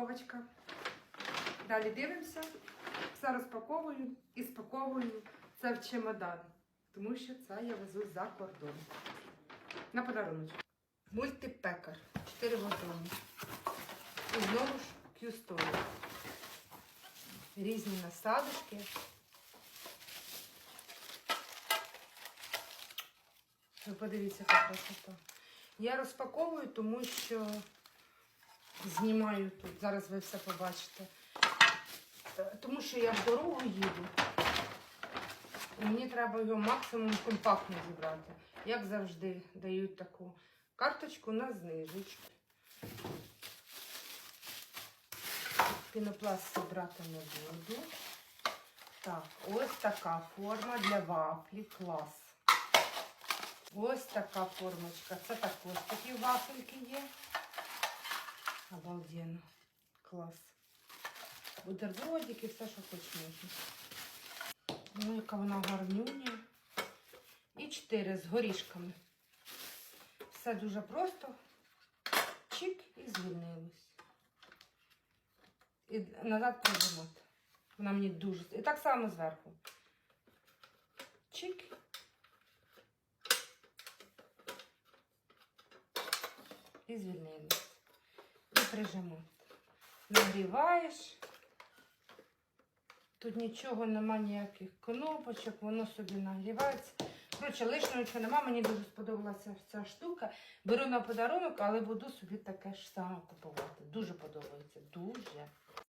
упаковочка. Далі дивимося. Все розпаковую і спаковую це в чемодан. Тому що це я везу за кордон. На подарунок. Мультипекар. 4 вагони. І знову ж Q-Story. Різні насадочки. Ви подивіться, яка красота. Я розпаковую, тому що знімаю тут. Зараз ви все побачите. Е, Тому що я в дорогу їду. І мені треба його максимум компактно зібрати. Як завжди, дають таку карточку на знижечку. Пінопласт зібрати не буду. Так, ось така форма для вафлі. Клас. Ось така формочка. Це також такі вафельки є. Обалденно. Клас. Бутербродики, все, що хоч можна. Ну, яка вона гарнюня. І чотири з горішками. Все дуже просто. Чик і звільнилось. І назад прижимати. Вона мені дуже. І так само зверху. Чик. І звільнилось. І. Нагріваєш. Тут нічого нема, ніяких кнопочок, воно собі нагрівається. Коротше, лишнього нічого нема, мені дуже сподобалася ця штука. Беру на подарунок, але буду собі таке ж саме купувати. Дуже подобається. Дуже.